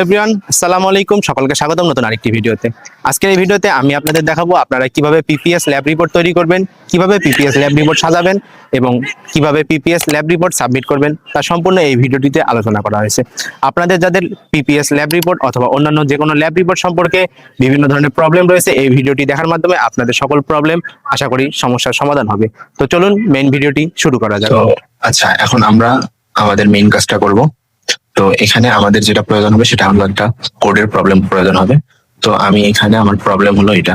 Everyone আলাইকুম। সকলকে স্বাগতম নতুন আরেকটি ভিডিওতে। আজকের এই ভিডিওতে আমি আপনাদের দেখাবো আপনারা কীভাবে পিপিএস ল্যাব রিপোর্ট তৈরি করবেন, কীভাবে পিপিএস ল্যাব রিপোর্ট সাজাবেন এবং কীভাবে পিপিএস ল্যাব রিপোর্ট সাবমিট করবেন, তা সম্পূর্ণ এই ভিডিওটিতে আলোচনা করা হয়েছে। আপনাদের যাদের পিপিএস ল্যাব রিপোর্ট অথবা অন্যান্য যে কোনো ল্যাব রিপোর্ট সম্পর্কে বিভিন্ন ধরনের প্রবলেম রয়েছে, এই ভিডিওটি দেখার মাধ্যমে আপনাদের সকল প্রবলেম আশা করি সমস্যার সমাধান হবে। তো চলুন মেইন ভিডিওটি শুরু করা যাক। আচ্ছা এখন আমরা আমাদের মেইন কাজটা করব। তো এখানে আমাদের যেটা প্রয়োজন হবে সেটা হলো একটা কোডের প্রবলেম প্রয়োজন হবে। তো আমি এখানে আমার প্রবলেম হলো এটা।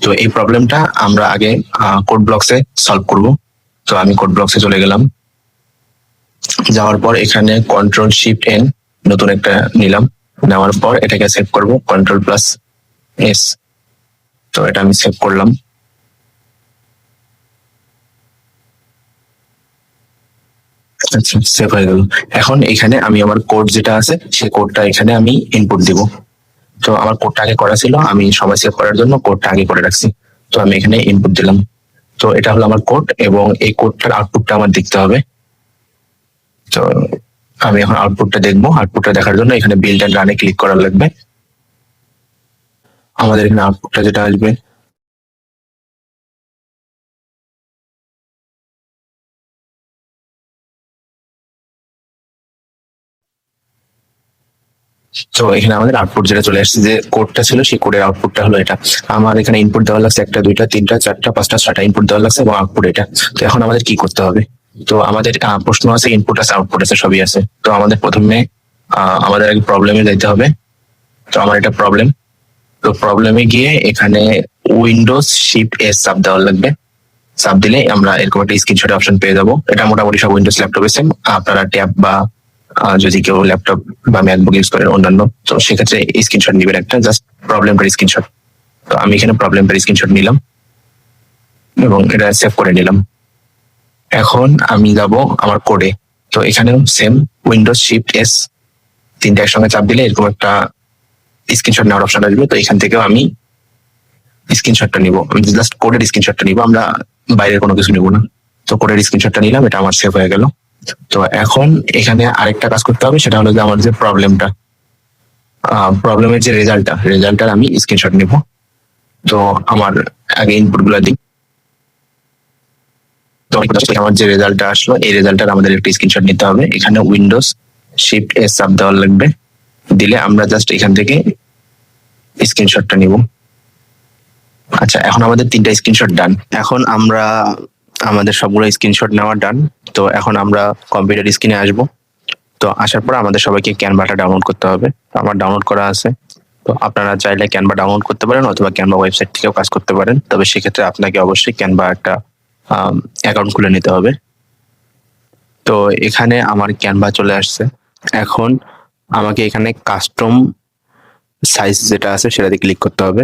তো এই প্রবলেমটা আমরা আগে কোড ব্লকসে সলভ করব। তো আমি কোড ব্লকসে চলে গেলাম। যাওয়ার পর এখানে কন্ট্রোল শিফট এন নতুন একটা নিলাম। নেওয়ার পর এটাকে সেভ করব। কন্ট্রোল প্লাস এস তো এটা আমি সেভ করলাম। সেভ হয়ে গেল এখন এখানে আমি আমার কোড যেটা আছে, সেই কোডটা এখানে আমি ইনপুট দিব। তো আমার কোডটা আগে করা ছিল, আমি সময় সেভ করার জন্য কোডটা আগে করে রাখছি। তো আমি এখানে ইনপুট দিলাম। তো এটা হলো আমার কোড এবং এই কোডটার আউটপুটটা আমার দেখতে হবে। তো আমি এখন আউটপুটটা দেখব। আউটপুটটা দেখার জন্য এখানে বিল্ড অ্যান্ড রানে ক্লিক করা লাগবে। আমাদের এখানে আউটপুটটা যেটা আসবে তো এখানে আমাদের আউটপুট যেটা চলে আসছে যে কোডটা ছিল, সেই কোডের আউটপুটটা হলো এটা। আমার এখানে ইনপুট দেওয়া লাগছে একটা, দুইটা, তিনটা, চারটা, পাঁচটা, ছয়টা ইনপুট দেওয়া লাগছে এবং আউটপুট এটা। তো এখন আমাদের কি করতে হবে? তো আমাদের প্রশ্ন আছে ইনপুট আছে আউটপুট আছে, সবই আছে। তো আমাদের প্রথমে আমাদের আগে প্রবলেমে যাইতে হবে। তো আমার এটা প্রবলেম তো প্রবলেমে গিয়ে এখানে উইন্ডোজ শিফট এস সাব দেওয়া লাগবে। সাব দিলে আমরা এরকম একটা স্ক্রিনশট অপশন পেয়ে যাব। এটা মোটামুটি সব উইন্ডোজ ল্যাপটপে সেম আপনারা ট্যাব বা যদি কেউ ল্যাপটপ বা ম্যাকবুক ইউজ করেন অন্যান্য, তো সেক্ষেত্রে স্ক্রিনশট নিবেন একটা জাস্ট প্রবলেম প্রবলেমটার স্ক্রিনশট তো আমি এখানে প্রবলেম প্রবলেমটার স্ক্রিনশট নিলাম এবং এটা সেভ করে নিলাম। এখন আমি যাব আমার কোডে তো এখানেও সেম উইন্ডোজ শিফট এস তিনটা একসঙ্গে চাপ দিলে এরকম একটা স্ক্রিনশট নেওয়ার অপশন আসবে। তো এখান থেকেও আমি স্ক্রিনশটটা নিব। আমি জাস্ট কোডের স্ক্রিনশটটা নিব, আমরা বাইরের কোনো কিছু নিব না। তো কোডের স্ক্রিনশটটা নিলাম, এটা আমার সেভ হয়ে গেল। তো এখন এখানে আরেকটা কাজ করতে হবে, সেটা হলো যে আমার যে প্রবলেমটা প্রবলেমের যে রেজাল্টটা রেজাল্টটার আমি স্ক্রিনশট নিব। তো আমার আগে ইনপুটগুলো দিই। তো আমার যে রেজাল্টটা আসলো, এই রেজাল্টটার আমাদের একটা স্ক্রিনশট নিতে হবে। এখানে উইন্ডোজ শিফট এস সাব দেওয়ার লাগবে। দিলে আমরা জাস্ট এখান থেকে স্ক্রিনশটটা নিব। আচ্ছা এখন আমাদের তিনটা স্ক্রিনশট ডান এখন আমরা আমাদের সবগুলো স্ক্রিনশট নেওয়া ডান তো এখন আমরা কম্পিউটার স্ক্রিনে আসব। তো আসার পর আমাদের সবাইকে ক্যানভাটা ডাউনলোড করতে হবে। আমার ডাউনলোড করা আছে। তো আপনারা চাইলে ক্যানভা ডাউনলোড করতে পারেন অথবা ক্যানভা ওয়েবসাইট থেকেও কাজ করতে পারেন। তবে সেক্ষেত্রে আপনাকে অবশ্যই ক্যানভা একটা অ্যাকাউন্ট খুলে নিতে হবে। তো এখানে আমার ক্যানভা চলে আসছে। এখন আমাকে এখানে কাস্টম সাইজ যেটা আছে সেটাতে ক্লিক করতে হবে।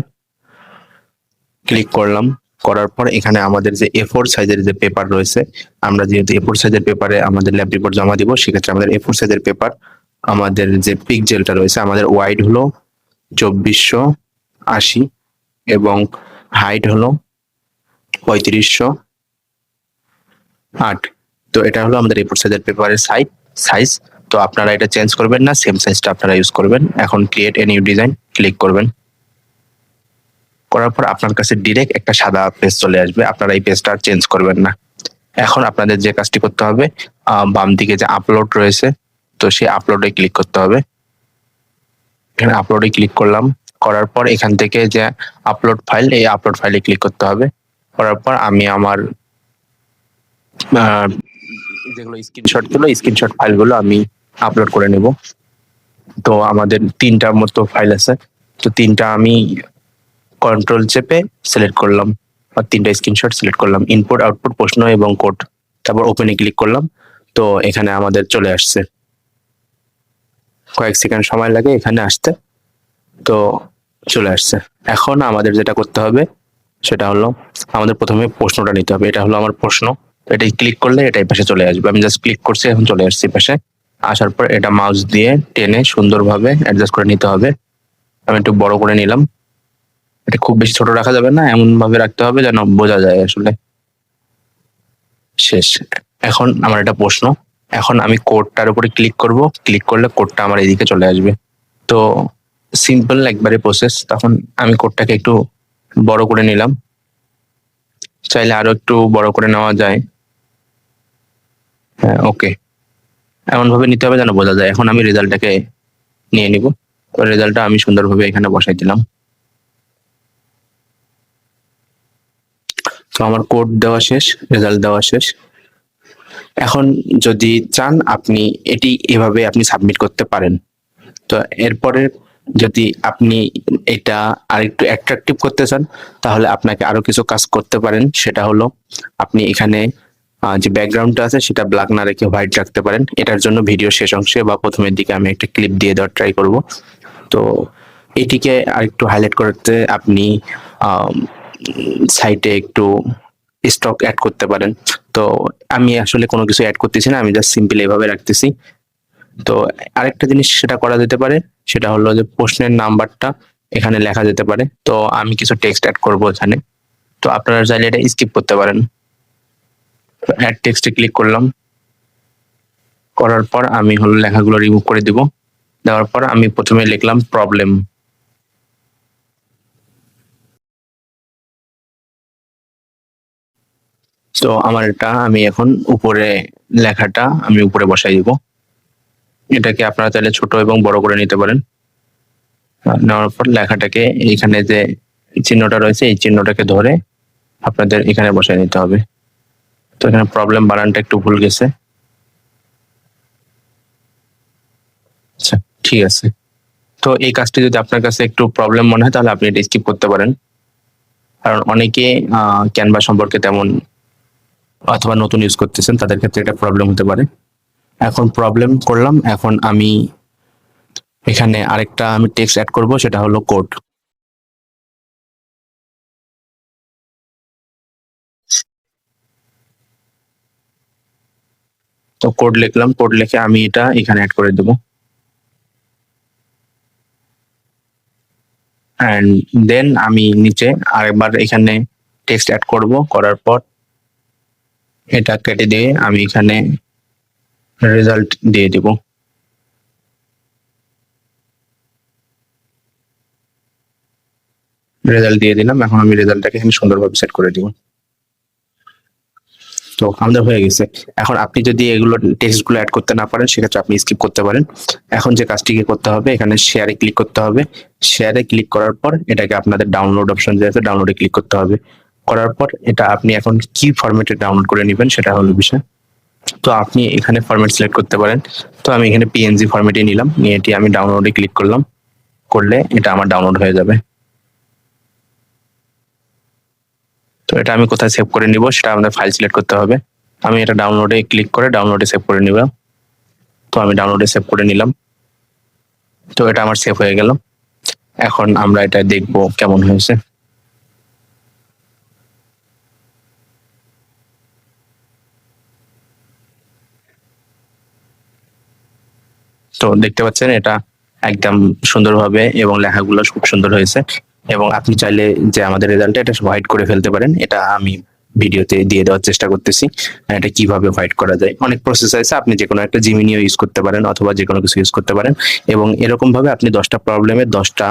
ক্লিক করলাম। করার পর এখানে আমাদের যে এ ফোর সাইজের যে পেপার রয়েছে, আমরা যেহেতু এ ফোর সাইজের পেপারে আমাদের ল্যাব রিপোর্ট জমা দিব, সেক্ষেত্রে আমাদের এ ফোর সাইজের পেপার আমাদের যে পিকজেলটা রয়েছে, আমাদের ওয়াইড হলো চব্বিশশো আশি এবং হাইট হলো পঁয়ত্রিশশো আট। তো এটা হলো আমাদের ফোর সাইজের পেপারের সাইজ সাইজ তো আপনারা এটা চেঞ্জ করবেন না সেম সাইজটা আপনারা ইউজ করবেন। এখন create a new design click করবেন। করার পর আপনার কাছে ডিরেক্ট একটা সাদা পেজ চলে আসবে। আপনারা এই পেজটা আর চেঞ্জ করবেন না। এখন আপনাদের যে কাজটি করতে হবে বাম দিকে যে আপলোড রয়েছে, তো সেই আপলোডে ক্লিক করতে হবে। এখানে আপলোডে ক্লিক করলাম। করার পর এখান থেকে যে আপলোড ফাইল এই আপলোড ফাইলে ক্লিক করতে হবে। করার পর আমি আমার যেগুলো স্ক্রিনশটগুলো স্ক্রিনশট ফাইলগুলো আমি আপলোড করে নেব। তো আমাদের তিনটা মতো ফাইল আছে। তো তিনটা আমি কন্ট্রোল চেপে সিলেক্ট করলাম আর তিনটা স্ক্রিনশট সিলেক্ট করলাম ইনপুট আউটপুট প্রশ্ন এবং কোড তারপর ওপেনে ক্লিক করলাম, তো এখানে আমাদের চলে আসছে। কয়েক সেকেন্ড সময় লাগে এখানে আসতে, তো চলে আসছে। এখন আমাদের যেটা করতে হবে, সেটা হলো আমাদের প্রথমে প্রশ্নটা নিতে হবে। এটা হলো আমার প্রশ্ন এটাই ক্লিক করলে এটা এই পাশে চলে আসবে। আমি জাস্ট ক্লিক করছি, এখন চলে আসছি পাশে। আসার পর এটা মাউস দিয়ে টেনে সুন্দরভাবে অ্যাডজাস্ট করে নিতে হবে। আমি একটু বড় করে নিলাম। এটা খুব বেশি ছোট রাখা যাবে না, এমন ভাবে রাখতে হবে যেন বোঝা যায় আসলে। শেষ। এখন আমার এটা প্রশ্ন। এখন আমি কোডটার উপরে ক্লিক করব। ক্লিক করলে কোডটা আমার এদিকে চলে আসবে। তো সিম্পল একবারে প্রসেস তখন আমি কোডটাকে একটু বড় করে নিলাম। চাইলে আরও একটু বড় করে নেওয়া যায়। হ্যাঁ ওকে এমন ভাবে নিতে হবে যেন বোঝা যায়। এখন আমি রেজাল্টটাকে নিয়ে নিব। রেজাল্টটা আমি সুন্দরভাবে এখানে বসাই দিলাম। তো আমার কোড দেওয়া শেষ রেজাল্ট দেওয়া শেষ। এখন যদি চান আপনি এটি এভাবে আপনি সাবমিট করতে পারেন। তো এরপরে যদি আপনি এটা আরেকটু অ্যাট্রাকটিভ করতে চান, তাহলে আপনাকে আরও কিছু কাজ করতে পারেন। সেটা হলো আপনি এখানে যে ব্যাকগ্রাউন্ডটা আছে সেটা ব্ল্যাক না রেখে হোয়াইট রাখতে পারেন। এটার জন্য ভিডিও শেষ অংশে বা প্রথমের দিকে আমি একটা ক্লিপ দিয়ে দেওয়ার ট্রাই করব। তো এটিকে আরেকটু হাইলাইট করতে আপনি সাইটে একটু স্টক অ্যাড করতে পারেন। তো আমি আসলে কোনো কিছু অ্যাড করতেছি না, আমি জাস্ট সিম্পল এইভাবে রাখতেছি। তো আরেকটা জিনিস সেটা করা যেতে পারে, সেটা হলো যে প্রশ্নের নাম্বারটা এখানে লেখা যেতে পারে। তো আমি কিছু টেক্সট অ্যাড করব এখানে। তো আপনারা চাইলে এটা স্কিপ করতে পারেন। অ্যাড টেক্সটে ক্লিক করলাম। করার পর আমি হলো লেখাগুলো রিমুভ করে দিব। দেওয়ার পর আমি প্রথমে লিখলাম প্রবলেম তো আমার এটা আমি এখন উপরে লেখাটা আমি উপরে বসাই দিব। এটাকে আপনারা চাইলে ছোট এবং বড় করে নিতে পারেন। নেওয়ার পর লেখাটাকে এখানে যে চিহ্নটা রয়েছে, এই চিহ্নটাকে ধরে আপনাদের এখানে বসাই নিতে হবে। তো এখানে প্রবলেম বানানটা একটু ভুল গেছে। আচ্ছা ঠিক আছে। তো এই কাজটি যদি আপনার কাছে একটু প্রবলেম মনে হয়, তাহলে আপনি এটা স্কিপ করতে পারেন। কারণ অনেকে ক্যানভা সম্পর্কে তেমন অথবা নতুন ইউজ করতেছেন, তাদের ক্ষেত্রে এটা প্রবলেম হতে পারে। এখন প্রবলেম করলাম, এখন আমি এখানে আরেকটা আমি টেক্সট অ্যাড করব, সেটা হলো কোড তো কোড লিখলাম কোড লিখে আমি এটা এখানে অ্যাড করে দেবো। অ্যান্ড দেন আমি নিচে আরেকবার এখানে টেক্সট অ্যাড করব, করার পর এটা কেটে দিয়ে আমি এখানে রেজাল্ট দিয়ে দিব। রেজাল্ট দিয়ে দিলাম, এখন আমি রেজাল্টটাকে এখানে সুন্দরভাবে সেট করে দিব। তো আমাদের হয়ে গেছে। এখন আপনি যদি এগুলো টেক্সটগুলো অ্যাড করতে না পারেন, সেক্ষেত্রে আপনি স্কিপ করতে পারেন। এখন যে কাজটি কি করতে হবে, এখানে শেয়ারে ক্লিক করতে হবে। শেয়ারে ক্লিক করার পর এটাকে আপনাদের ডাউনলোড অপশন যে আছে ডাউনলোডে ক্লিক করতে হবে। করার পর এটা আপনি এখন কি ফরম্যাটে ডাউনলোড করে নেবেন সেটা হলো বিষয়। তো আপনি এখানে ফরম্যাট সিলেক্ট করতে পারেন। তো আমি এখানে পিএনজি ফরম্যাটে নিলাম। নিয়ে এটি আমি ডাউনলোডে ক্লিক করলাম। করলে এটা আমার ডাউনলোড হয়ে যাবে। তো এটা আমি কোথায় সেভ করে নিব সেটা আমাদের ফাইল সিলেক্ট করতে হবে। আমি এটা ডাউনলোডে ক্লিক করে ডাউনলোডে সেভ করে নিব তো আমি ডাউনলোডে সেভ করে নিলাম। তো এটা আমার সেভ হয়ে গেল। এখন আমরা এটা দেখব কেমন হয়েছে। তো দেখতে পাচ্ছেন এটা একদম সুন্দরভাবে এবং লেখাগুলো খুব সুন্দর হয়েছে। এবং আপনি চাইলে যে আমাদের রেজাল্টটা এটা হোয়াইট করে ফেলতে পারেন, এটা আমি ভিডিওতে দিয়ে দেওয়ার চেষ্টা করতেছি। এটা কীভাবে হোয়াইট করা যায়? অনেক প্রসেস আছে, আপনি যে কোনো একটা জিমিনিও ইউজ করতে পারেন অথবা যে কোনো কিছু ইউজ করতে পারেন। এবং এরকম ভাবে আপনি দশটা প্রবলেমের দশটা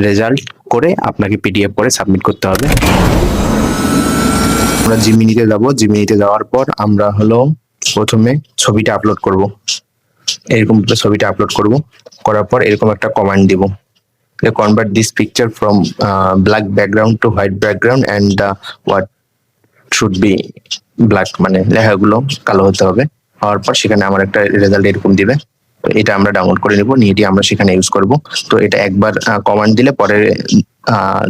রেজাল্ট করে আপনাকে পিডিএফ করে সাবমিট করতে হবে। আমরা জিমিনিতে যাব। জিমিনিতে যাওয়ার পর আমরা হলো প্রথমে ছবিটা আপলোড করব। এরকম ভাবে ছবিটা আপলোড করব। করার পর এরকম একটা কমান্ড দিব। Convert this picture from black background to white background and what should be black মানে লেখাগুলো কালো হতে হবে। হওয়ার পর সেখানে আমার একটা রেজাল্ট এরকম দিবে। এটা আমরা ডাউনলোড করে নিব, নিয়ে এটি আমরা সেখানে ইউজ করব। তো এটা একবার কমান্ড দিলে পরে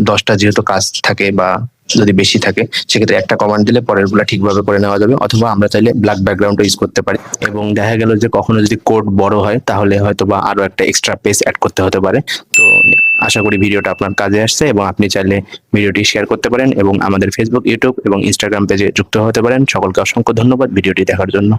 দশটা যেহেতু কাজ থাকে বা যদি বেশি থাকে, সেক্ষেত্রে একটা কমান্ড দিলে পরেরগুলা ঠিকভাবে করে নেওয়া যাবে, অথবা আমরা চাইলে ব্ল্যাক ব্যাকগ্রাউন্ড ইউজ করতে পারি। এবং দেখা গেল যে কখনো যদি কোড বড় হয়, তাহলে হয়তো বা আরও একটা এক্সট্রা পেজ অ্যাড করতে হতে পারে। তো আশা করি ভিডিওটা আপনার কাজে আসছে এবং আপনি চাইলে ভিডিওটি শেয়ার করতে পারেন এবং আমাদের ফেসবুক ইউটিউব এবং ইনস্টাগ্রাম পেজে যুক্ত হতে পারেন। সকলকে অসংখ্য ধন্যবাদ ভিডিওটি দেখার জন্য।